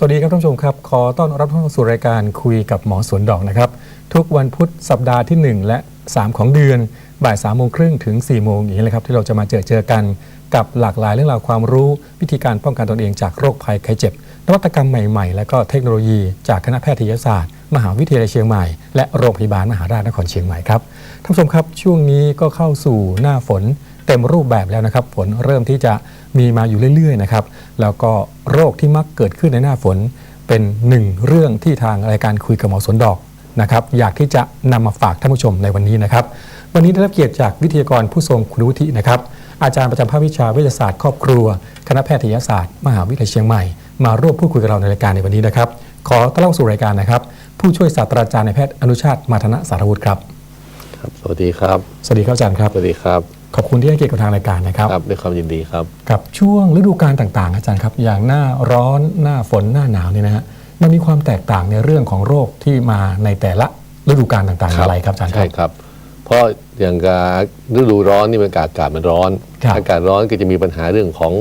สวัสดีครับท่านผู้ชมครับ ขอต้อนรับท่านสู่รายการคุยกับหมอสวนดอกนะครับ ทุกวันพุธสัปดาห์ที่ 1 และ 3 ของเดือนบ่าย3ามโมงครึ่งถึง4ี่โมงอย่างนี้เลยครับที่เราจะมาเจอเจอกันกับหลากหลายเรื่องราวความรู้วิธีการป้องกันตนเองจากโรคภัยไข้เจ็บ นวัตกรรมใหม่ ๆ และก็เทคโนโลยีจากคณะแพทยศาสตร์ มหาวิทยาลัยเชียงใหม่ และโรงพยาบาลมหาราชนครเชียงใหม่ครับท่านผู้ชมครับช่วงนี้ก็เข้าสู่หน้าฝนเต็มรูปแบบแล้วนะครับฝนเริ่มที่จะ มีมาอยู่เรื่อยๆนะครับแล้วก็โรคที่มักเกิดขึ้นในหน้าฝนเป็นหนึ่งเรื่องที่ทางรายการคุยกับหมอสวนดอกนะครับอยากที่จะนำมาฝากท่านผู้ชมในวันนี้นะครับ วันนี้ได้รับเกียรติจากวิทยากรผู้ทรงคุณวุฒินะครับ อาจารย์ประจำภาควิชาวิทยาศาสตร์ครอบครัว คณะแพทยศาสตร์ มหาวิทยาลัยเชียงใหม่ มาร่วมพูดคุยกับเราในรายการในวันนี้นะครับ ขอต้อนรับสู่รายการนะครับ ผู้ช่วยศาสตราจารย์นายแพทย์อนุชาติมาธนะสารวุฒิครับครับ สวัสดีครับ สวัสดีครับอาจารย์ครับ สวัสดีครับ ขอบคุณที่ให้เกียรติกับทางรายการนะครับครับด้วยความยินดีครับ กับช่วงฤดูกาลต่างๆ อาจารย์ครับ อย่างหน้าร้อนหน้าฝนหน้าหนาวเนี่ยนะฮะมันมีความแตกต่างในเรื่องของโรคที่มาในแต่ละฤดูกาลต่างๆอย่างไรครับอาจารย์คใช่รับครับ เพราะอย่างกับฤดูร้อนนี่มันอากาศมันร้อน ครับอากาศร้อนก็จะมีปัญหาเรื่องของ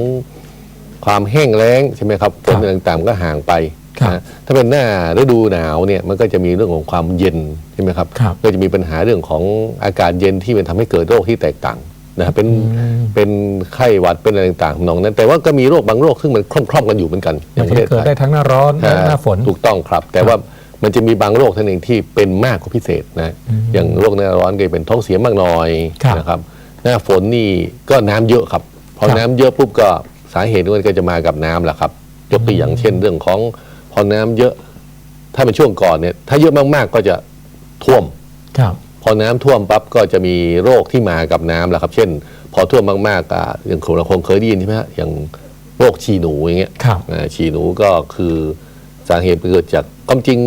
ความแห้งแล้งใช่ไหมครับฝนต่างๆก็ห่างไปครับนะถ้าเป็นหน้าฤดูหนาวเนี่ยมันก็จะมีเรื่องของความเย็นใช่ไหมครับ ครับ ก็จะมีปัญหาเรื่องของอากาศเย็นที่มันทำให้เกิดโรคที่แตกต่าง นะเป็นอืมเป็นไข้หวัดเป็นอะไรต่างๆทำนองนั้น แต่ว่าก็มีโรคบางโรคซึ่งมันคล่อมๆกันอยู่เหมือนกันอมัย่านงปจะระเทศเกิดไทยได้ทั้งหน้าร้อนและหน้าฝนถูกต้องครับ แต่ว่ามันจะมีบางโรคท่านเองที่เป็นมากกว่าพิเศษนะอย่างโรคหน้าร้อนก็จะเป็นท้องเสียมากหน่อยครับนะครับ หน้าฝนนี่ก็น้ำเยอะครับพอครับน้ำเยอะปุ๊บก็สาเหตุมันก็จะมากับน้ำแหละครับ ยกตัวอย่างเช่นเรื่องของพอน้ำเยอะ ถ้าเป็นช่วงก่อนเนี่ย ถ้าเยอะมากๆก็จะท่วมครับพ อน้ำท่วมปั๊บก็จะมีโรคที่มากับน้ำแหละครับ เช่น พอท่วมมากๆอะอย่างคงเราคงเคยได้ยินใช่ไหมฮะอย่างโรคฉี่หนูอย่างเงี้ยครับ อ่าฉี่หนูก็คือสาเหตุเกิดจากความจริง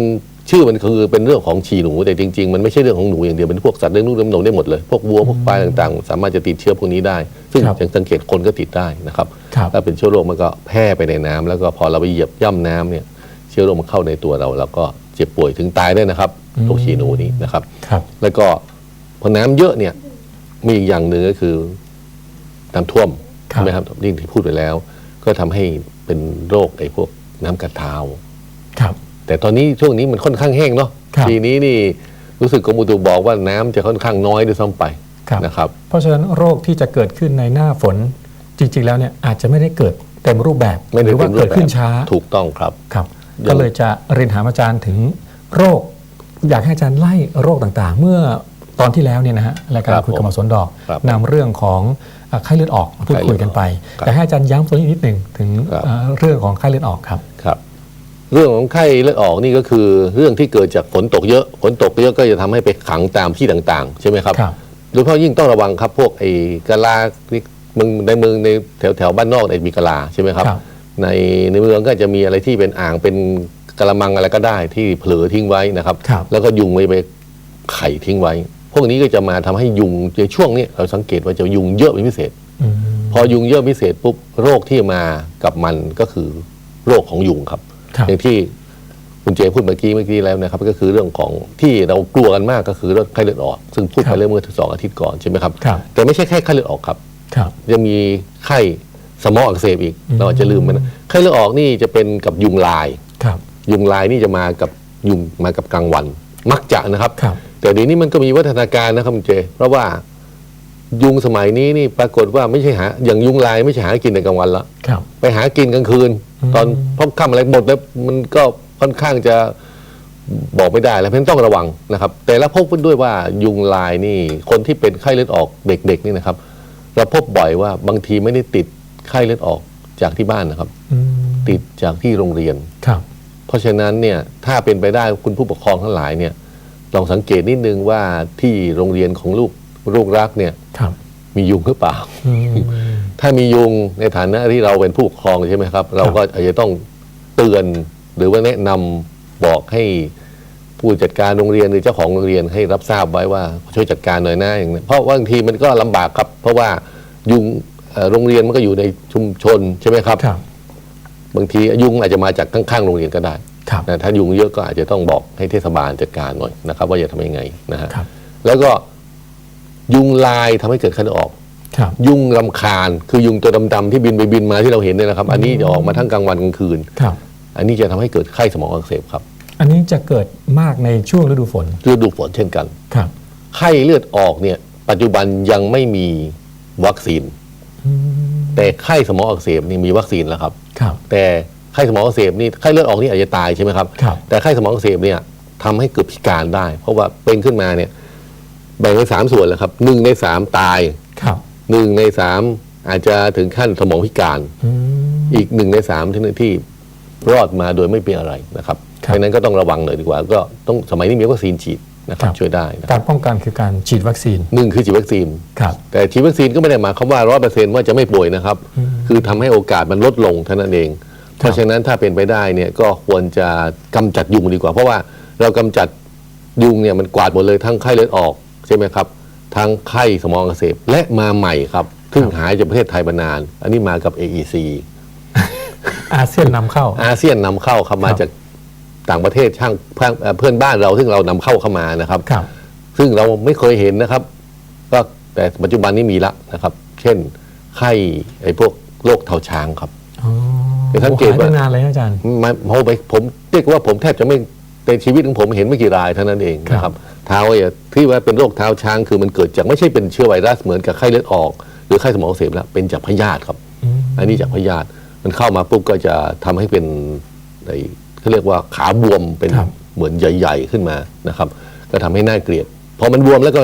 ชื่อมันคือเป็นเรื่องของฉี่หนูแต่จริงๆ มันไม่ใช่เรื่องของหนูอย่างเดียวเป็นพวกสัตว์เลี้ยงลูกเลี้ยงนมได้หมดเลยพวกวัวพวกควายต่างๆ สามารถจะติดเชื้อพวกนี้ได้ ซึ่งครับอย่างสังเกตคนก็ติดได้นะครับครับ ถ้าเป็นเชื้อโรคมันก็แพร่ไปในน้ำแล้วก็พอเราไปเหยียบย่ำน้ำเนี่ยเชื้อโรคมันเข้าในตัวเรา แล้วก็เจ็บป่วยถึงตายได้นะครับ โรคฉี่หนูนี้นะครับ ครับแล้วก็พอน้ำเยอะเนี่ยมีอีกอย่างหนึ่งก็คือน้ำท่วมครับใช่ไหมครับยิ่งที่พูดไปแล้ว ก็ทำให้เป็นโรคไอ้พวกน้ำกัดเท้าครับ แต่ตอนนี้ช่วงนี้มันค่อนข้างแห้งเนาะครับปีนี้นี่รู้สึกกรมอุตุบอกว่าน้ำจะค่อนข้างน้อยด้วยซ้ำไปครับนะครับ เพราะฉะนั้นโรคที่จะเกิดขึ้นในหน้าฝนจริง ๆ แล้วเนี่ยอาจจะไม่ได้เกิดเต็มรูปแบบไม่หได้รือว่าเป็นรูปเกิดขึ้นแบบช้าถูกต้องครับครับยังก็เลยจะเรียนถามอาจารย์ถึงโรค อยากให้อาจารย์ไล่โรคต่างๆ เมื่อตอนที่แล้วเนี่ยนะฮะรายการครับคุยกับหมอสวนดอกครับนำเรื่องของเอ่อไข้เลือดออกมาพูดคุยกันไปครับแต่ให้อาจารย์ย้ำตัวนี้นิดหนึ่งถึงครับ เอ่อเรื่องของไข้เลือดออกครับ ครับ เรื่องของไข้เลือดออกนี่ก็คือเรื่องที่เกิดจากฝนตกเยอะฝนตกเยอะก็จะทำให้ไปขังตามที่ต่างๆ ใช่ไหมครับ ครับ โดยเฉพาะยิ่งต้องระวังครับพวกไอ้กะลาที่เมึงในเมืองในแถวแถวบ้านนอกเนี่ยมีกะลาใช่ไหมครับ ครับ ในในเมืองก็จะมีอะไรที่เป็นอ่างเป็น กระมังอะไรก็ได้ที่เผลอทิ้งไว้นะครับ ครับแล้วก็ยุงไปไปไข่ทิ้งไว้ พวกนี้ก็จะมาทำให้ยุงในช่วงนี้เราสังเกตว่าจะยุงเยอะเป็นพิเศษ อืมพอยุงเยอะพิเศษปุ๊บโรคที่มากับมันก็คือโรคของยุงครับ ครับ อย่างที่คุณเจพูดเมื่อกี้เมื่อกี้แล้วนะครับ ก็คือเรื่องของที่เรากลัวกันมากก็คือโรคไข้เลือดออก ซึ่งพูดครัไปบเรื่องเมื่อสองอาทิตย์ก่อนใช่ไหมครับ ครับ แต่ไม่ใช่แค่ไข้เลือดออกครับ ครับ ยังมีไข้สมองอักเสบอีกอืมเราอาจจะลืมมันนะไข้เลือดออกนี่จะเป็นกับยุงลาย ครับ ยุงลายนี่จะมากับยุงมากับกลางวัน มักจะนะครับ ครับ แต่เดี๋ยวนี้มันก็มีวัฒนาการนะครับคุณเจ เพราะว่ายุงสมัยนี้นี่ปรากฏว่าไม่ใช่หาอย่างยุงลายไม่ใช่หากินในกลางวันละครับ ไปหากินกลางคืนอืมตอนพบค่ำอะไรหมดแล้วมันก็ค่อนข้างจะบอกไม่ได้แล้วเพราะฉะนั้นต้องระวังนะครับ แต่ละพบด้วยว่ายุงลายนี่คนที่เป็นไข้เลือดออกเด็กๆนี่นะครับ เราพบบ่อยว่าบางทีไม่ได้ติดไข้เลือดออกจากที่บ้านนะครับอืมติดจากที่โรงเรียน ครับ เพราะฉะนั้นเนี่ยถ้าเป็นไปได้คุณผู้ปกครองทั้งหลายเนี่ยลองสังเกตนิดนึงว่าที่โรงเรียนของลูกลูกรักเนี่ยครับมียุงหรือเปล่าอืมถ้ามียุงในฐานะที่เราเป็นผู้ปกครองใช่ไหมครับ เราก็อาจจะต้องเตือนหรือว่าแนะนำบอกให้ผู้จัดการโรงเรียนหรือเจ้าของโรงเรียนให้รับทราบไว้ว่าช่วยจัดการหน่อยนะอย่างนี้เพราะว่าบางทีมันก็ลำบากครับ เพราะว่ายุงเอ่อโรงเรียนมันก็อยู่ในชุมชนใช่ไหมครับครั บบางทียุงอาจจะมาจากข้างๆโรงเรียนก็ได้ครับนะถ้ายุงเยอะก็อาจจะต้องบอกให้เทศบาลจัดการหน่อยนะครับ ว่าจะทำยังไงนะฮะครับแล้วก็ยุงลายทำให้เกิดคันออกครับยุงรำคาญคือยุงตัวดำๆที่บินไปบินมาที่เราเห็นเนี่ยนะครับ อันนี้จะออกมาทั้งกลางวันกลางคืนครับ อันนี้จะทำให้เกิดไข้สมองอักเสบครับ อันนี้จะเกิดมากในช่วงฤดูฝนฤดูฝนเช่นกันครับไข้เลือดออกเนี่ย ปัจจุบันยังไม่มีวัคซีนอืมแต่ไข้สมองอักเสบนี่มีวัคซีนแล้วครับครับ แต่ไข้สมองอักเสบนี่ไข้เลือดออกนี่อาจจะตายใช่ไหมครับ ครับ แต่ไข้สมองอักเสบเนี่ยทำให้เกิดพิการได้ เพราะว่าเป็นขึ้นมาเนี่ยแบ่งเป็นสามส่วนแล้วครับหนึ่งในสามตายครับหนึ่งในสามอาจจะถึงขั้นสมองพิการ อืม อีกหนึ่งในสามที่ที่รอดมาโดยไม่เป็นอะไรนะครับคเพรับราะฉะนั้นก็ต้องระวังหน่อยดีกว่า ก็ต้องสมัยนี้มีวัคซีนฉีดนะครับครับ ช่วยได้นะคการับรป้องกันคือการฉีดวัคซีนหนึ่งคือฉีดวัคซีน ครับ แต่ฉีดวัคซีนก็ไม่ได้หมายความว่าร้อยเปอร์เซ็นต์ว่าจะไม่ป่วยนะครับ คือทำให้โอกาสมันลดลงเท่านั้นเอง เพราะฉะนั้นถ้าเป็นไปได้เนี่ยก็ควรจะกำจัดยุงดีกว่า เพราะว่าเรากำจัดยุงเนี่ยมันกวาดหมดเลยทั้งไข้เลือดออกใช่ไหมครับ ทั้งไข้สมองอักเสบและมาใหม่ครับซึ่งหายจากประเทศไทยมานาน อันนี้มากับ AEC อาเซียนนำเข้า อาเซียนนำเข้าครับมาครับจากต่างประเทศช่างเพื่อนเอ่อเพื่อนบ้านเราซึ่งเรานำเข้าเข้ามานะครับครับซึ่งเราไม่เคยเห็นนะครับ ก็แต่ปัจจุบันนี้มีละนะครับ เช่นไข้ไอ้พวก โรคเท้าช้างครับอ๋อเดี๋ยวสังเกตหายว่าไปนานเลยนะอาจารย์มาโมไปผมเรียกว่าผมแทบจะไม่ในชีวิตของผมเห็นไม่กี่รายเท่านั้นเองนะคครัรับบเท้าเนี่ยที่ว่าเป็นโรคเท้าช้างคือมันเกิดจากไม่ใช่เป็นเชื้อไวรัสเหมือนกับไข้เลือดออก หรือไข้สมองอักเสบแล้วเป็นจากพยาธิครับอืมอันนี้จากพยาธิมันเข้ามาปุ๊บก็จะทำให้เป็นไอ้เขาเรียกว่าขาบวมเป็นครับเหมือนใหญ่ ๆขึ้นมานะครับ ก็ทำให้น่าเกลียดพอมันบวมแล้วก็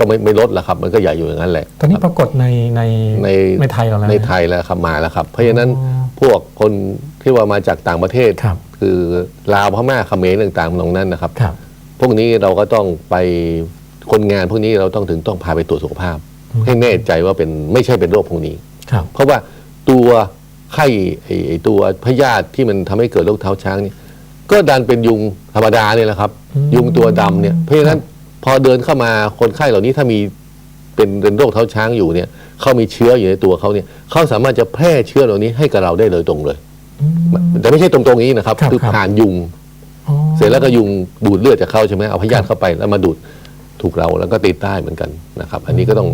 ก็ไม่ไม่ลดแล้วครับ มันก็ใหญ่อยู่อย่างนั้นแหละตอนนี้ปรากฏในในในในไทยเราแล้วในนะไทยแล้วครับมาแล้วครับ เพราะฉะนั้นอ๋อพวกคนที่ว่ามาจากต่างประเทศครับ คือลาวพม่าเขมรต่างๆตรงนั้นนะครับครับ พวกนี้เราก็ต้องไปคนงานพวกนี้เราต้องถึงต้องพาไปตรวจสุขภาพ ให้แน่ใจว่าเป็นไม่ใช่เป็นโรคพวกนี้ ครับ เพราะว่าตัวไข้ไอ้ไอ้ตัวพยาธิที่มันทำให้เกิดโรคเท้าช้างเนี่ยก็ดันเป็นยุงธรรมดาเนี่ยแหละครับอืมยุงตัวดำเนี่ยเพราะฉะนั้น พอเดินเข้ามาคนไข้เหล่านี้ถ้ามีเป็นเป็นโรคเท้าช้างอยู่เนี่ยเขามีเชื้ออยู่ในตัวเขาเนี่ยเขาสามารถจะแพร่เชื้อเหล่านี้ให้กับเราได้เลยตรงเลย อืม แต่ไม่ใช่ตรงๆนี้นะครับครับคือครับผ่านยุง อ๋อเสร็จแล้วก็ยุงดูดเลือดจากเขาใช่ไหมเอาพยาธิเข้าไปแล้วมาดูดถูกเราแล้วก็ติดได้เหมือนกันนะครับ อันนี้ก็ต้อง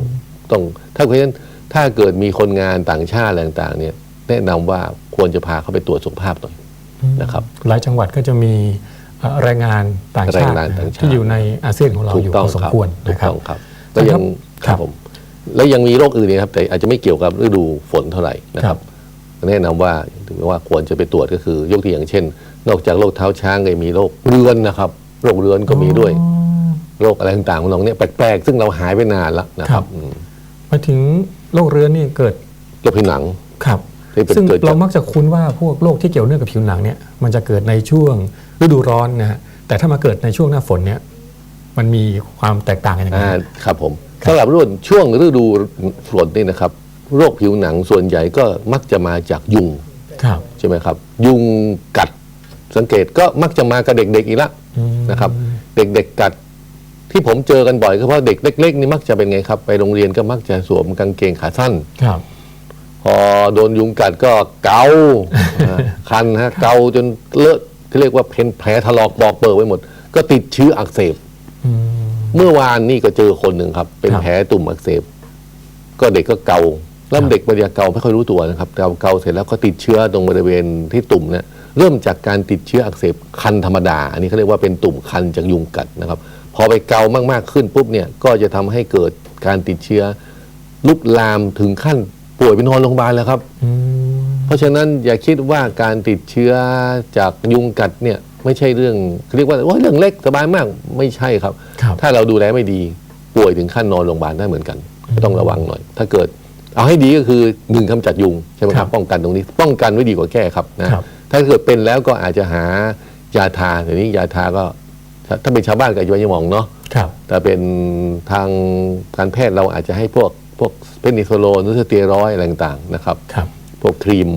ต้องถ้าเพราะฉะนั้นถ้าเกิดมีคนงานต่างชาติอะไรต่างๆเนี่ยแนะนำว่าควรจะพาเขาไปตรวจสุขภาพหน่อยนะครับ หลายจังหวัดก็จะมีเอ่อ แรงงานต่างชาติแรงงานต่างชาติที่อยู่ในอาเซียนของเราถูกอยู่ต้องพอสมครับควรถูนะกครับต้องครับแล้วยังครับผมแล้วยังมีโรคอื่นนะครับ แต่อาจจะไม่เกี่ยวกับฤดูฝนเท่าไหร่นะครับแนะนำว่าถือว่าควรจะไปตรวจก็คือยกตัวอย่างเช่น นอกจากโรคเท้าช้างก็ยังมีโรคเรื้อนนะครับโรคเรื้อนก็มีด้วยอ๋อโรคอะไรต่างๆของน้องเนี่ยแปลกๆซึ่งเราหายไปนานแล้วนะคครัรับบอืมมาถึงโรคเรื้อนนี่เกิดโรคผิวหนังครับที่เป็นซึ่งเกิดจากเรามักจะคุ้นว่าพวกโรคที่เกี่ยวเนื่องกับผิวหนังเนี่ยมันจะเกิดในช่วง ฤดูร้อนนะฮะแต่ถ้ามาเกิดในช่วงหน้าฝนเนี่ยมันมีความแตกต่างกันยังไง อ่าครับผมครับสำหรับรุ่นช่วงฤดูฝนนี่นะครับ โรคผิวหนังส่วนใหญ่ก็มักจะมาจากยุงครับใช่ไหมครับ ยุงกัดสังเกตก็มักจะมากับเด็กๆอีกละอืมนะครับ เด็กๆกัดที่ผมเจอกันบ่อยก็เพราะเด็กเล็กๆนี่มักจะเป็นไงครับ ไปโรงเรียนก็มักจะสวมกางเกงขาสั้น ครับ พอโดนยุงกัดก็เกาอ่าคันฮะเกาจนเลอะที่ เรียกว่าเป็นแผลถลอกบอกเปิดไว้หมด ก็ติดเชื้ออักเสบอืมเมื่อวานนี่ก็เจอคนหนึ่งครับ เป็นครับแผลตุ่มอักเสบ ก็เด็กก็เกาแล้วครับเด็กบริยาเกาไม่ค่อยรู้ตัวนะครับเกาเกาเสร็จแล้วก็ติดเชื้อตรงบริเวณที่ตุ่มเนี่ยเริ่มจากการติดเชื้ออักเสบคันธรรมดา อันนี้เขาเรียกว่าเป็นตุ่มคันจากยุงกัดนะครับ พอไปเกามากๆขึ้นปุ๊บเนี่ยก็จะทำให้เกิดการติดเชื้อลุกลามถึงขั้นป่วยไปนอนโรงพยาบาลแล้วครับอืม เพราะฉะนั้นอย่าคิดว่าการติดเชื้อจากยุงกัดเนี่ยไม่ใช่เรื่องเรียกว่าโอ้ยเรื่องเล็กสบายมากไม่ใช่ครับ ครับ ถ้าเราดูแลไม่ดีป่วยถึงขั้นนอนโรงพยาบาลได้เหมือนกันก็ต้องระวังหน่อย ถ้าเกิดเอาให้ดีก็คือหนึ่งกำจัดยุงใช่ไหมคครัรับบป้องกันตรงนี้ ป้องกันไว้ดีกว่าแก้ครับนะครับ ถ้าเกิดเป็นแล้วก็อาจจะหายาทาเดี๋ยวนี้ยาทาก็ ถ้าถ้าเป็นชาวบ้านก็อาจจะไม่มองเนาะ ครับ แต่เป็นทางการแพทย์เราอาจจะให้พวกพวกเพนิโซโลนหรือสเตียรอยด์อะไรต่างๆนะครับ ครับ พวกครีม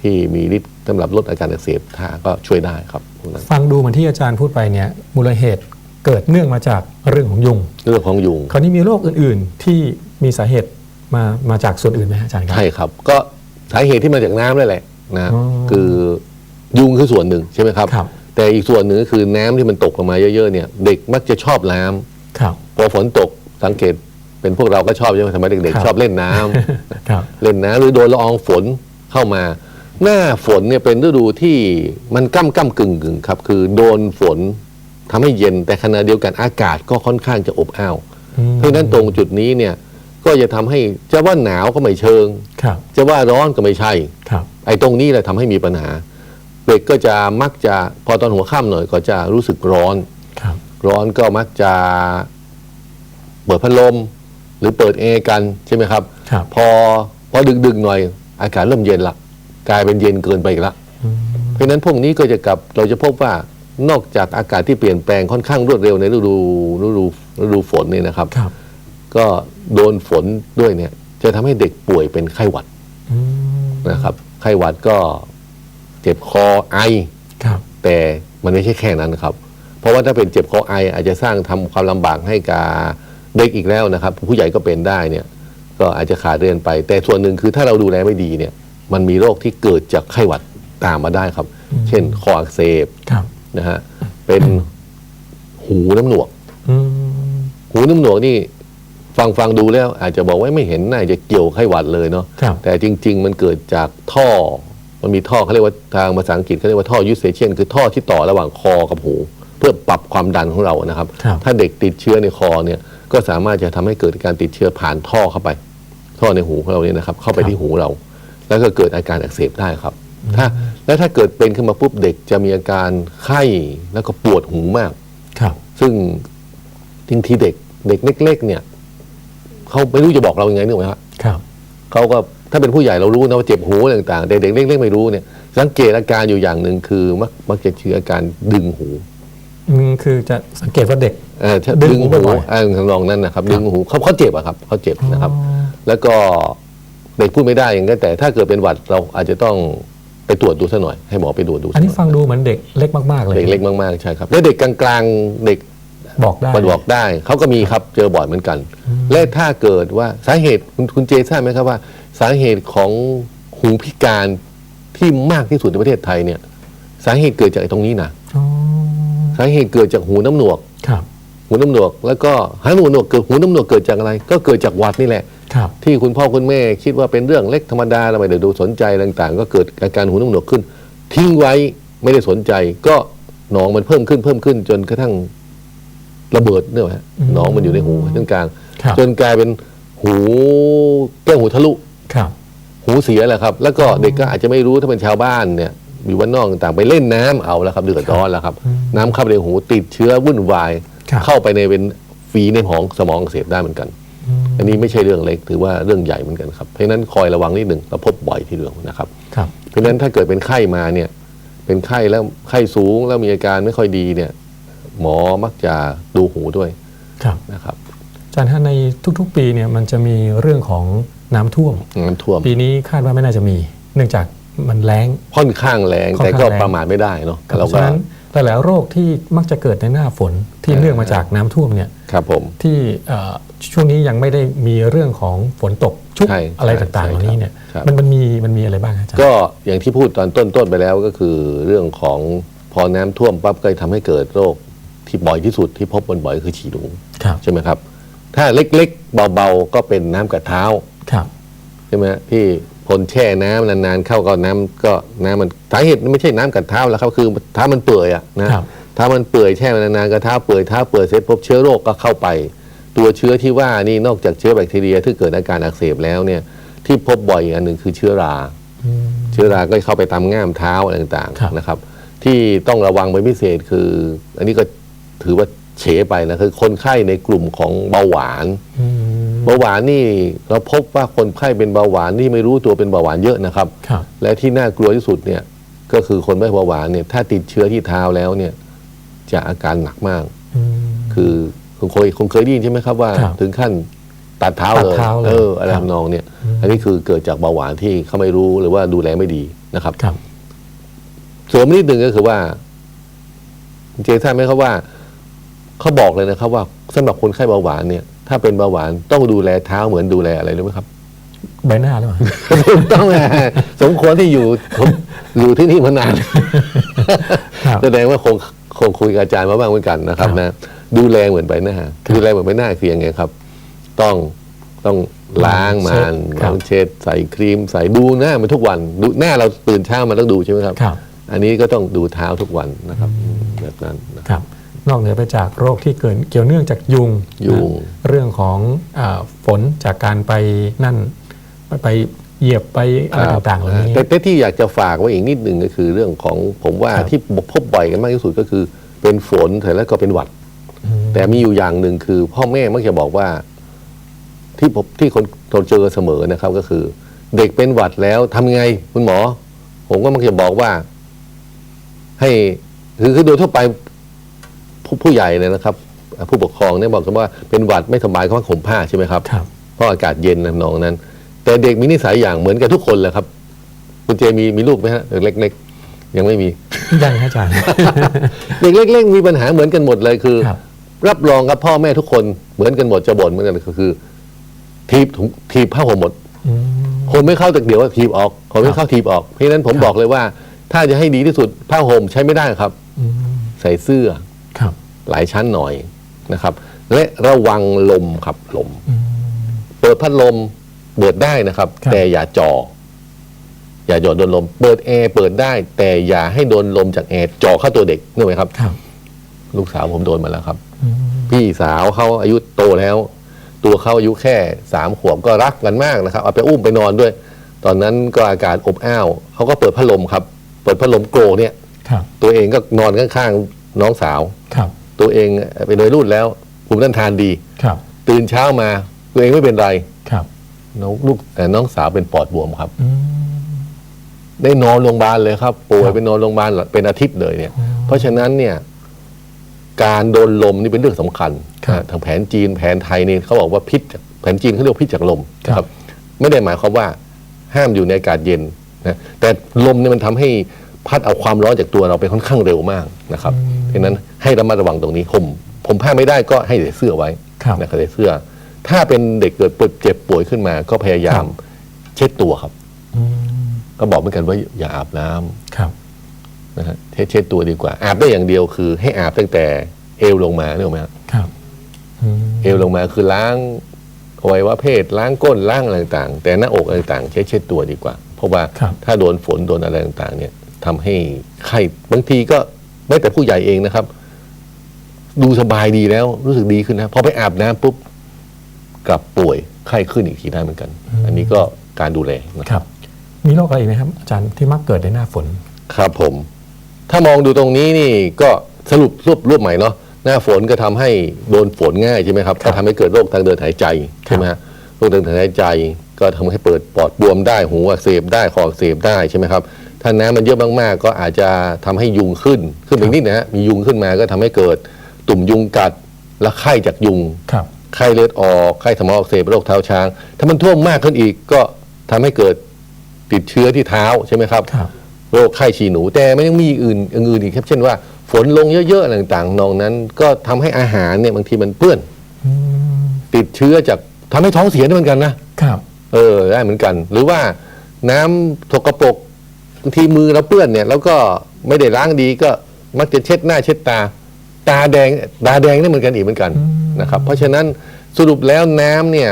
ที่มีฤทธิ์สำหรับลดอาการอักเสบทาก็ช่วยได้ครับพวกนั้นฟังดูเหมือนที่อาจารย์พูดไปเนี่ยมูลเหตุเกิดเนื่องมาจากเรื่องของยุง เรื่องของยุงคราวนี้มีโรคอื่นๆ ที่มีสาเหตุมามาจากส่วนอื่นไหมฮะอาจารย์ครับ ใช่ครับ ก็สาเหตุที่มาจากน้ำนั่นแหละนะอ๋อคือยุงคือส่วนหนึ่งใช่ไหมครับ ครับ แต่อีกส่วนหนึ่งก็คือน้ำที่มันตกลงมาเยอะๆเนี่ย เด็กมักจะชอบน้ำ ครับ พอฝนตกสังเกต เป็นพวกเราก็ชอบใช่ไหมทำไมเด็กครับๆชอบเล่นน้ำครับเล่นน้ำหรือโดนละอองฝนเข้ามา หน้าฝนเนี่ยเป็นฤดูที่มันก้ำก้ำกึ่งกึ่งครับ คือโดนฝนทำให้เย็นแต่ขณะเดียวกันอากาศก็ค่อนข้างจะอบอ้าวอืมเพราะฉะนั้นตรงจุดนี้เนี่ยก็จะทำให้จะว่าหนาวก็ไม่เชิงครับจะว่าร้อนก็ไม่ใช่ครับไอ้ตรงนี้แหละทำให้มีปัญหาเด็กก็จะมักจะพอตอนหัวค่ำหน่อยก็จะรู้สึกร้อนครับร้อนก็มักจะเปิดพัดลม หรือเปิดแอร์กันใช่ไหมครับ ครับ พอพอดึกๆหน่อยอากาศเริ่มเย็นละกลายเป็นเย็นเกินไปอีกละอืมเพราะฉะนั้นพวกนี้ก็จะกลับเราจะพบว่านอกจากอากาศที่เปลี่ยนแปลงค่อนข้างรวดเร็วในฤดูฤดูฤดูฝนเนี่ยนะครับ ครับก็โดนฝนด้วยเนี่ย จะทำให้เด็กป่วยเป็นไข้หวัดอืมนะครับ ไข้หวัดก็เจ็บคอไอ ครับแต่มันไม่ใช่แค่นั้นนะครับ เพราะว่าถ้าเป็นเจ็บคอไออาจจะสร้างทำความลำบากให้กับ เด็กอีกแล้วนะครับ ผู้ใหญ่ก็เป็นได้เนี่ยก็อาจจะขาดเรียนไป แต่ส่วนหนึ่งคือถ้าเราดูแลไม่ดีเนี่ย มันมีโรคที่เกิดจากไข้หวัดตามมาได้ครับ เช่นคออักเสบครับนะฮะเป็นหูน้ำหนวกอืมหูน้ำหนวกนี่ฟังฟังดูแล้วอาจจะบอกว่าไม่เห็นน่าจะเกี่ยวไข้หวัดเลยเนาะครับแต่จริง ๆ มันเกิดจากท่อ มันมีท่อเขาเรียกว่าทางภาษาอังกฤษเขาเรียกว่าท่อยูเซเชียนคือท่อที่ต่อระหว่างคอกับหู เพื่อปรับความดันของเรานะครับครับถ้าเด็กติดเชื้อในคอเนี่ย ก็สามารถจะทำให้เกิดการติดเชื้อผ่านท่อเข้าไป ท่อในหูของเราเนี่ยนะครับ เข้าไปที่หูเรา แล้วก็เกิดอาการอักเสบได้ครับ ถ้าแล้วถ้าเกิดเป็นขึ้นมาปุ๊บเด็กจะมีอาการไข้แล้วก็ปวดหูมากครับ ซึ่งบางทีเด็กเด็กเล็ก ๆ เนี่ยเขาไม่รู้จะบอกเรายังไงนึกไหมครับครับเขาก็ถ้าเป็นผู้ใหญ่เรารู้นะว่าเจ็บหูอะไรต่างๆแต่เด็กเล็กๆไม่รู้เนี่ย สังเกตอาการอยู่อย่างหนึ่งคือมักมักจะชื่ออาการดึงหู อืมคือจะสังเกตว่าเด็ก เออถ้าดึดึงงหูหูบ่อยๆ อ่าทำนองนั้นนะครับ ดึงหูเขาเขาเจ็บอะครับเขาเจ็บนะครับอ๋อแล้วก็เด็กพูดไม่ได้อย่างนั้นแต่ถ้าเกิดเป็นหวัดเราอาจจะต้องไปตรวจดูซะหน่อยให้หมอไปตรวจดูอันนี้ฟังดูเหมือนเด็กเล็กมาก ๆ เลยเด็กเล็กมากๆใช่ครับแล้วเด็กกลางๆเด็ก บอกได้ มันบอกได้เขาก็มีครับเจอบ่อยเหมือนกัน และถ้าเกิดว่าสาเหตุคุณคุณเจทราบไหมครับว่า สาเหตุของหูพิการที่มากที่สุดในประเทศไทยเนี่ย สาเหตุเกิดจากไอ้ตรงนี้นะ อ๋อ สาเหตุเกิดจากหูน้ำหนวก ครับ หูน้ำหนวก แล้วก็หาหูน้ำหนวกเกิดหูน้ำหนวกเกิดจากอะไร ก็เกิดจากหวัดนี่แหละ ครับ ที่คุณพ่อคุณแม่คิดว่าเป็นเรื่องเล็กธรรมดาเราไม่ได้ดูสนใจต่างๆ ก็เกิดอาการหูน้ำหนวกขึ้น ทิ้งไว้ไม่ได้สนใจ ก็หนองมันเพิ่มขึ้นเพิ่มขึ้น จนกระทั่งระเบิดเนี่ยฮะหนองมันอยู่ในหูชั้นกลางครับ จนกลายเป็นหูแก้วหูทะลุ ครับ หูเสียแหละครับ แล้วก็เด็กก็อาจจะไม่รู้ถ้าเป็นชาวบ้านเนี่ย อยู่บ้านนอกต่างๆไปเล่นน้ำเอาแล้วครับเดือดร้อนแล้วครับ น้ำเข้าไปในหูติดเชื้อวุ่นวายครับเข้าไปในเป็นฝีในของสมองอักเสพได้เหมือนกันอืมอันนี้ไม่ใช่เรื่องเล็กถือว่าเรื่องใหญ่เหมือนกันครับเพราะฉะนั้นคอยระวังนิดหนึ่งเราพบบ่อยทีเดียวนะครับครับเพราะฉะนั้นถ้าเกิดเป็นไข้มาเนี่ยเป็นไข้แล้วไข้สูงแล้วมีอาการไม่ค่อยดีเนี่ย หมอมักจะดูหูด้วยครับนะครับอาจารย์ถ้าในทุก ๆ ปีเนี่ยมันจะมีเรื่องของน้ำท่วมน้ำท่วม ปีนี้คาดว่าไม่น่าจะมี เนื่องจาก มันแล้งค่อนข้างแรงค่อนแต่ข้างก็แรงประมาทไม่ได้เนาะครับเราเพก็ราะฉะนั้นแต่หลายโรคที่มักจะเกิดในหน้าฝนที่เออเนื่องมาจากน้ำท่วมเนี่ยครับผม ที่เอ่อช่วงนี้ยังไม่ได้มีเรื่องของฝนตกชุกใช่อะไรใช่ต่างๆเหล่านี้เนี่ยครับ มันมันมีมันมีอะไรบ้างอาจารย์ ก็อย่างที่พูดตอนต้นๆไปแล้วก็คือเรื่องของพอน้ำท่วมปั๊บก็ทำให้เกิดโรคที่บ่อยที่สุดที่พบมันบ่อยคือฉี่หนูครับ ใช่ไหมครับ ถ้าเล็กๆเบาๆก็เป็นน้ำกัดเท้า ครับ ใช่ไหมฮะที่ คนแช่น้ำนานๆเข้าก็น้ำก็น้ำมันสาเหตุไม่ใช่น้ำกัดเท้าแล้วครับคือเท้ามันเปื่อยอะนะครับเท้ามันเปื่อยแช่นานๆก็เท้าเปื่อยเท้าเปื่อยเสร็จพบเชื้อโรคก็เข้าไป ตัวเชื้อที่ว่านี่นอกจากเชื้อแบคทีเรียที่เกิดอาการอักเสบแล้วเนี่ยที่พบบ่อยอีกอันหนึ่งคือเชื้อราอืมเชื้อราก็เข้าไปตามง่ามเท้าอะไรต่างครับๆนะครับ ที่ต้องระวังเป็นพิเศษคือ อันนี้ก็ถือว่าเฉไปนะคือคนไข้ในกลุ่มของเบาหวานอืมเบาหวานนี่เราพบว่าคนไข้เป็นเบาหวานที่ไม่รู้ตัวเป็นเบาหวานเยอะนะครับ ครับ และที่น่ากลัวที่สุดเนี่ยก็คือคนไม่เบาหวานเนี่ยถ้าติดเชื้อที่เท้าแล้วเนี่ยจะอาการหนักมาก อืม คือคงเคยคงเคยได้ยินใช่ไหมครับว่า ครับถึงขั้นตัดเท้าตัดเลยเท้าเลยเอออะไรครับ ทำนองเนี่ยอืมอันนี้คือเกิดจากเบาหวานที่เขาไม่รู้หรือว่าดูแลไม่ดีนะครับ ครับ เสริมนิดหนึ่งก็คือว่า เจทราบไหมครับว่าเขาบอกเลยนะครับ ว่าสำหรับคนไข้เบาหวานเนี่ย ถ้าเป็นเบาหวานต้องดูแลเท้าเหมือนดูแลอะไรรู้ไหมครับ ใบหน้าหรือเปล่าถูกต้องแหละสมควรที่อยู่ผมอยู่ที่นี่มานานครับแสดงว่าคงคงคุยกับอาจารย์มาบ้างเหมือนกันนะครับครับนะดูแลเหมือนใบหน้าดูแลเหมือนใบหน้าคือยังไงครับ ต้องต้องล้างมันเช็ดครับล้างเช็ด ใส่ครีม ใส่ดูหน้ามันทุกวันดูหน้าเราตื่นเช้ามาต้องดูใช่ไหมครับครับอันนี้ก็ต้องดูเท้าทุกวันนะครับ แบบนั้น นะครับนอกเหนือไปจากโรคที่เกิดเกี่ยวเนื่องจากยุงยุง นะเรื่องของอาฝนจากการไปนั่น ไปไปเหยียบไปอะไรต่างๆเหล่านี้ แต่แต่ที่อยากจะฝากไว้อีกนิดหนึ่งก็คือเรื่องของผมว่าครับ ที่พบบ่อยกันมากที่สุดก็คือ เป็นฝนเสร็จแล้วก็เป็นหวัด อืม แต่มีอยู่อย่างหนึ่งคือ พ่อแม่มักจะบอกว่า ที่ผมที่คนเราเจอเสมอนะครับก็คือ เด็กเป็นหวัดแล้วทำยังไงคุณหมอ ผมก็มักจะบอกว่า ให้คือคือโดยทั่วไป ผู้ผู้ใหญ่เนี่ยนะครับ ผู้ปกครองเนี่ยบอกกันว่าเป็นหวัดไม่สบายก็ห่มผ้าใช่ไหมครับครับ เพราะอากาศเย็นทำนองนั้น แต่เด็กมีนิสัยอย่างเหมือนกันทุกคนแหละครับ คุณเจมีมีลูกไหมฮะเด็กเล็กๆยังไม่มี ยังครับอาจารย์ เด็กเล็กๆมีปัญหาเหมือนกันหมดเลยคือ ครับ รับรองครับพ่อแม่ทุกคนเหมือนกันหมดจะบ่นเหมือนกันก็คือทีบถุงทีบผ้าห่มหมด อืม คนไม่เข้าแต่เดี๋ยวว่าทีบออกคนไม่เข้าทีบออกเพราะฉะนั้นผมครับบอกเลยว่า ถ้าจะให้ดีที่สุดผ้าห่มใช้ไม่ได้ครับ อืม ใส่เสื้อ ครับ หลายชั้นหน่อยนะครับ และระวังลมครับลมอืมเปิดพัดลมเปิดได้นะครับ ครับ แต่อย่าจ่ออย่าจ่อโดนลม เปิดแอร์เปิดได้ แต่อย่าให้โดนลมจากแอร์จ่อเข้าตัวเด็กนึกไหมครับ ครับลูกสาวผมโดนมาแล้วครับ อืมพี่สาวเขาอายุโตแล้ว ตัวเขาอายุแค่สามขวบก็รักกันมากนะครับเอาไปอุ้มไปนอนด้วย ตอนนั้นก็อากาศอบอ้าวเขาก็เปิดพัดลมครับ เปิดพัดลมโกรเนี่ย ครับตัวเองก็นอนข้างๆน้องสาว ครับตัวเองเป็นวัยรุ่นแล้วภูมิต้านทานดี ครับ ตื่นเช้ามาตัวเองไม่เป็นไรครับน้องลูกเอ่อน้องสาวเป็นปอดบวมครับ อืม ได้นอนโรงพยาบาลเลยครับ ป่วคยรับไปนอนโรงพยาบาลเป็นอาทิตย์เลยเนี่ยอืมเพราะฉะนั้นเนี่ย การโดนลมนี่เป็นเรื่องสำคัญครับนะทางแผนจีนแผนไทยนี่เขาบอกว่าพิษจากแผนจีนเขาเรียกว่าพิษจากลมครับนะครับ ไม่ได้หมายความว่าห้ามอยู่ในอากาศเย็นนะแต่ลมเนี่ยมันทำให้พัดเอาความร้อนจากตัวเราไปค่อนข้างเร็วมากนะครับเพ ราะฉะนั้นให้ระมัดระวังตรงนี้ผมผมผ้าไม่ได้ก็ให้ใส่เสื้อไว้ครับ นะครับใส่เสื้อ ถ้าเป็นเด็กเกิดปวดเจ็บป่วยขึ้นมา ก็พยายามเช็ดตัวครับ อืมก็บอกเหมือนกันว่าอย่าอาบน้ำครับนะฮะเช็ดเช็ดตัวดีกว่า อาบได้อย่างเดียวคือ ให้อาบตั้งแต่เอวลงมาเนี่ยหรอกไหมฮะ ครับอืมเอวลงมาคือล้างอวัยวะเพศล้างก้นล้างอะไรต่างๆ แต่หน้าอกอะไรต่างๆเช็ดเช็ดตัวดีกว่า เพราะว่าครับถ้าโดนฝนโดนอะไรต่างๆเนี่ยทำให้ไข้บางทีก็ ไม่แต่ผู้ใหญ่เองนะครับ ดูสบายดีแล้วรู้สึกดีขึ้นนะพอไปอาบน้ำปุ๊บกลับป่วยไข้ขึ้นอีกทีได้เหมือนกัน อันนี้ก็การดูแลนะครับ มีโรคอะไรอีกไหมครับ อาจารย์ที่มักเกิดในหน้าฝน ครับผม ถ้ามองดูตรงนี้นี่ก็สรุปรวบรวบใหม่เนาะหน้าฝนก็ทำให้โดนฝนง่ายใช่ไหมครับครับก็ทำให้เกิดโรคทางเดินหายใจใช่ไหมฮะโรคทางเดินหายใจ ก็ทำให้เปิดปอดบวมได้หูอักเสบได้คออักเสบได้ใช่ไหมครับ ถ้าน้ำมันเยอะมากๆ ก็อาจจะทำให้ยุงขึ้น ขึ้นอีกนิดนะฮะมียุงขึ้นมาก็ทำให้เกิดตุ่มยุงกัดและไข้จากยุงครับไข้เลือดออกไข้สมองอักเสบโรคเท้าช้าง ถ้ามันท่วมมากขึ้นอีกก็ทำให้เกิดติดเชื้อที่เท้าใช่ไหมครับครับโรคไข้ฉี่หนู แต่มันยังมีอื่นอื่นอีกครับเช่นว่าฝนลงเยอะๆอะไรต่างๆนองนั้น ก็ทำให้อาหารเนี่ยบางทีมันเปื้อนอืมติดเชื้อจากทำให้ท้องเสียได้เหมือนกันนะครับ เออได้เหมือนกัน หรือว่าน้ำสกปรกบางทีมือเราเปื้อนเนี่ยแล้วก็ไม่ได้ล้างดีก็มักจะเช็ดหน้าเช็ดตา ตาแดงตาแดงนี่เหมือนกันอีกเหมือนกันอืมนะครับ เพราะฉะนั้นสรุปแล้วน้ำเนี่ย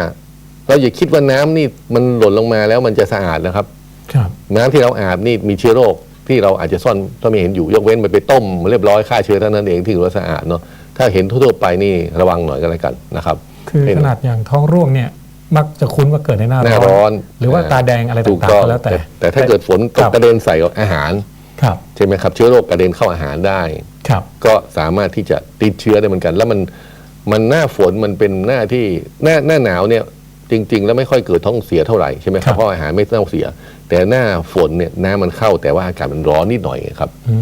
เราอย่าคิดว่าน้ำนี่มันหล่นลงมาแล้วมันจะสะอาดนะครับครับน้ำที่เราอาบนี่มีเชื้อโรคที่เราอาจจะซ่อนก็ไม่เห็นอยู่ยกเว้นไปไปต้มเรียบร้อยฆ่าเชื้อเท่านั้นเองที่ถือว่าสะอาดเนาะถ้าเห็นทั่วๆไปนี่ระวังหน่อยก็แล้วกันนะครับ คือเป็นขนาดอย่างท้องร่วงเนี่ย มักจะคุ้นว่าเกิดในหน้าหน้าร้อนหรือว่าตาแดงอะไรถูกต่างต้ๆองก็แล้วแต่ แต่ถ้าเกิดฝนตคกรับกระเด็นใส่กับอาหารครับใช่ไหมครับ เชื้อโรคกระเด็นเข้าอาหารได้ ครับ ก็สามารถที่จะติดเชื้อได้เหมือนกัน แล้วมันมันหน้าฝนมันเป็นหน้าที่หน้าหน้าหนาวเนี่ยจริง ๆ แล้วไม่ค่อยเกิดท้องเสียเท่าไหร่ใช่ไหมคครัรับบ เพราะอาหารไม่ต้องเสีย แต่หน้าฝนเนี่ยน้ำมันเข้าแต่ว่าอากาศมันร้อนนิดหน่อยครับ อื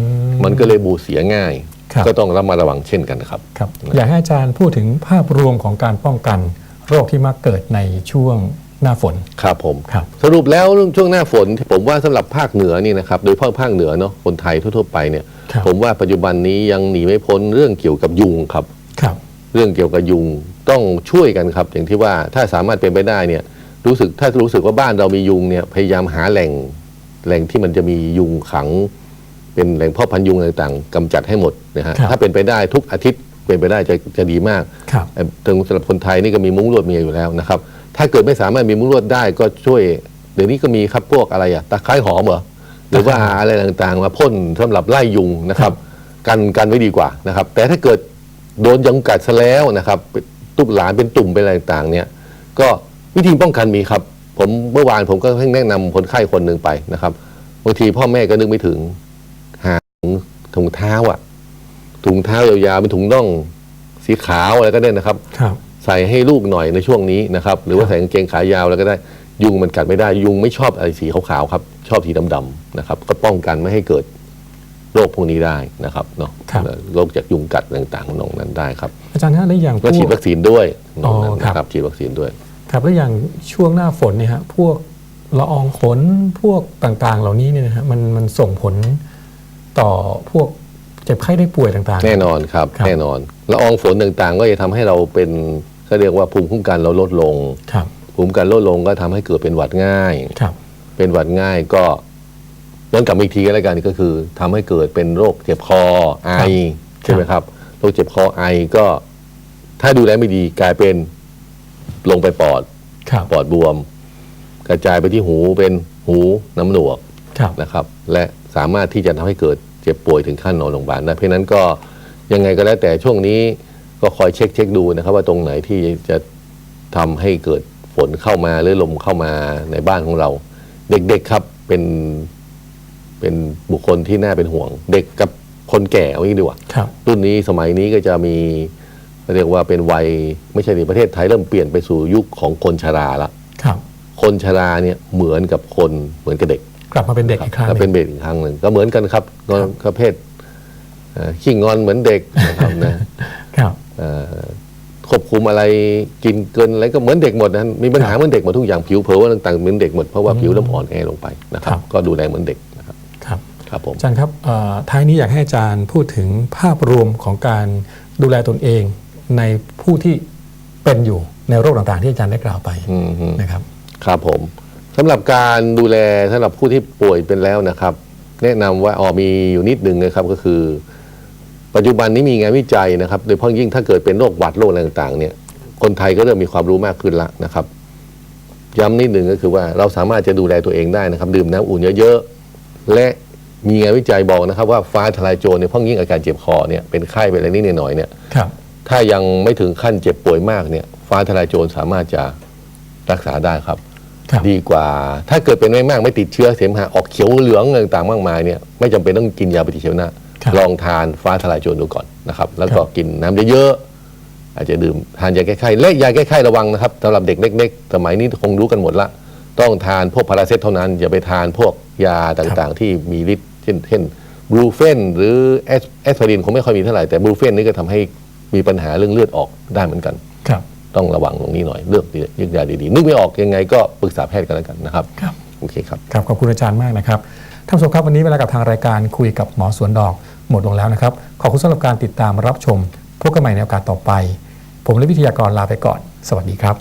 มันก็เลยบูดเสียง่าย ครับ ก็ต้องระมัดระวังเช่นกันนะครับ ครับอยากให้อาจารย์พูดถึงภาพรวมของการป้องกัน โรคที่มักเกิดในช่วงหน้าฝน ครับผม ครับ สรุปแล้วเรื่องช่วงหน้าฝน ผมว่าสำหรับภาคเหนือนี่นะครับโดยเฉพาะภาคเหนือเนาะคนไทยทั่วๆไปเนี่ย ครับ ผมว่าปัจจุบันนี้ยังหนีไม่พ้นเรื่องเกี่ยวกับยุงครับ ครับ เรื่องเกี่ยวกับยุงต้องช่วยกันครับอย่างที่ว่าถ้าสามารถเป็นไปได้เนี่ยรู้สึกถ้ารู้สึกว่าบ้านเรามียุงเนี่ยพยายามหาแหล่งแหล่งที่มันจะมียุงขัง เป็นแหล่งเพาะพันธุ์ยุงต่างๆกำจัดให้หมดนะฮะครับ ถ้าเป็นไปได้ทุกอาทิตย์ เป็นไปได้จะจะดีมากครับเอ่อถึงสำหรับคนไทยนี่ก็มีมุ้งลวดเมียอยู่แล้วนะครับ ถ้าเกิดไม่สามารถมีมุ้งลวดได้ก็ช่วย เดี๋ยวนี้ก็มีครับพวกอะไรอะตะไคร้หอมเหรอหรือว่าอะไรต่างๆ มาพ่นสำหรับไล่ยุงนะครับ กันกันไว้ดีกว่านะครับ แต่ถ้าเกิดโดนยุงกัดซะแล้วนะครับตุ่มหลานเป็นตุ่มเป็นอะไรต่างๆ เนี่ย ก็วิธีป้องกันมีครับ ผมเมื่อวานผมก็เพิ่งแนะนำคนไข้คนหนึ่งไปนะครับบางทีพ่อแม่ก็นึกไม่ถึง หาถุงถุงเท้าอะ ถุงเท้ายาวๆเป็นถุงน่องสีขาวอะไรก็ได้นะครับ ครับ ใส่ให้ลูกหน่อยในช่วงนี้นะครับ หรือว่าใส่กางเกงขายาวแล้วก็ได้ ยุงมันกัดไม่ได้ยุงไม่ชอบอะไรสีขาวๆครับ ชอบสีดำๆนะครับ ก็ป้องกันไม่ให้เกิดโรคพวกนี้ได้นะครับเนาะครับ โรคจากยุงกัดต่างๆนองนั้นได้ครับอาจารย์ฮะแล้วอย่างพก็ฉีดวกวัคซีนด้วยนอ๋อองนั้นครับ นะครับฉีดวัคซีนด้วย ครับแล้วอย่างช่วงหน้าฝนเนี่ยฮะพวกละอองฝนพวกต่างๆ เหล่านี้เนี่ยนะฮะมันมันส่งผลต่อพวก เจ็บไข้ได้ป่วยต่างๆ แน่นอนครับ ครับ แน่นอนละอองฝนต่างๆ ก็จะทำให้เราเป็นเขาเรียกว่าภูมิคุ้มกันเราลดลง ครับภูมิคุ้มกันลดลงก็ทำให้เกิดเป็นหวัดง่าย ครับ เป็นหวัดง่ายก็ย้อนกลับมาอีกทีก็แล้วกันก็คือทำให้เกิดเป็นโรคเจ็บคอไอใช่ไหมครับโรคเจ็บคอไอก็ ถ้าดูแลไม่ดีกลายเป็นลงไปปอด ครับ ปอดบวม กระจายไปที่หูเป็นหูน้ำหนวกครับ นะครับ และสามารถที่จะทำให้เกิด เจ็บป่วยถึงขั้นนอนโรงพยาบาลได้เพราะฉะนั้นก็ยังไงก็แล้วแต่ช่วงนี้ก็คอยเช็คเช็คดูนะครับ ว่าตรงไหนที่จะทำให้เกิดฝนเข้ามาหรือลมเข้ามาในบ้านของเรา เด็กๆครับเป็นเป็นบุคคลที่น่าเป็นห่วง เด็กกับคนแก่เอางี้ดีกว่าครับรุ่นนี้สมัยนี้ก็จะมีเรียกว่าเป็นวัยไม่ใช่ในประเทศไทยเริ่มเปลี่ยนไปสู่ยุคของคนชราละครับ คนชราเนี่ยเหมือนกับคนเหมือนกับเด็ก กลับมาเป็นเด็กอีกครั้งหถ้านึ่งเป็นเด็กอีกครั้งหนึ่งก็เหมือนกันครับงอนประเภทเอ่อขี้งอนเหมือนเด็กนะครับนะ ครับ เอ่อควบคุมอะไรกินเกินอะไรก็เหมือนเด็กหมดนะมีปัญหาเหมือนเด็กหมดทุกอย่างผิวเผลอต่างๆเหมือนเด็กหมดเพราะว่าผิวเริ่มอ่อนแอลงไปนะครับครับก็ดูแลเหมือนเด็กนะครับครับ ครับผม อาจารย์ครับเอ่อท้ายนี้อยากให้อาจารย์พูดถึงภาพรวมของการดูแลตนเองในผู้ที่เป็นอยู่ในโรคต่างๆที่อาจารย์ได้กล่าวไปอืมฮึนะครับ ครับผม สำหรับการดูแลสำหรับผู้ที่ป่วยเป็นแล้วนะครับ แนะนำว่าอ๋อมีอยู่นิดหนึ่งนะครับก็คือ ปัจจุบันนี้มีงานวิจัยนะครับ โดยเฉพาะยิ่งถ้าเกิดเป็นโรคหวัดโรคอะไรต่างๆเนี่ย คนไทยก็เริ่มมีความรู้มากขึ้นละนะครับ ย้ำนิดหนึ่งก็คือว่าเราสามารถจะดูแลตัวเองได้นะครับ ดื่มน้ำอุ่นเยอะๆและมีงานวิจัยบอกนะครับว่าฟ้าทลายโจรเนี่ยเพ่อยิ่งอาการเจ็บคอเนี่ยเป็นไข้เป็นอะไรนิดหน่อยๆเนี่ย ครับ ถ้ายังไม่ถึงขั้นเจ็บป่วยมากเนี่ย ฟ้าทลายโจรสามารถจะรักษาได้ครับครับ ดีกว่า ถ้าเกิดเป็นไม่มากไม่ติดเชื้อเสมหะออกเขียวเหลืองอะไรต่างๆมากมายเนี่ยไม่จำเป็นต้องกินยาปฏิชีวนะครับลองทานฟ้าทลายโจรดูก่อนนะครับ แล้วก็ครับกินน้ำเยอะๆอาจจะดื่มทานยาแก้ไข้และยาแก้ไข้ระวังนะครับสำหรับเด็กเล็กๆสมัยนี้คงรู้กันหมดละ ต้องทานพวกพาราเซตเท่านั้น อย่าไปทานพวกยาต่างๆ ที่มีฤทธิ์เช่นเช่นบลูเฟนหรือแอสแอสไพรินคงไม่ค่อยมีเท่าไหร่แต่บลูเฟนนี่ก็ทำให้มีปัญหาเรื่องเลือดออกได้เหมือนกันครับ ต้องระวังตรงนี้หน่อยเลือกยึกยาดีๆ นึกไม่ออกยังไงก็ปรึกษาแพทย์กันแล้วกันนะครับครับโอเคครับครับขอบคุณอาจารย์มากนะครับท่านผู้ชมครับวันนี้เวลากับทางรายการคุยกับหมอสวนดอกหมดลงแล้วนะครับขอบคุณสำหรับการติดตามรับชมพบกันใหม่ในโอกาสต่อไป ผมและวิทยากรลาไปก่อน สวัสดีครับ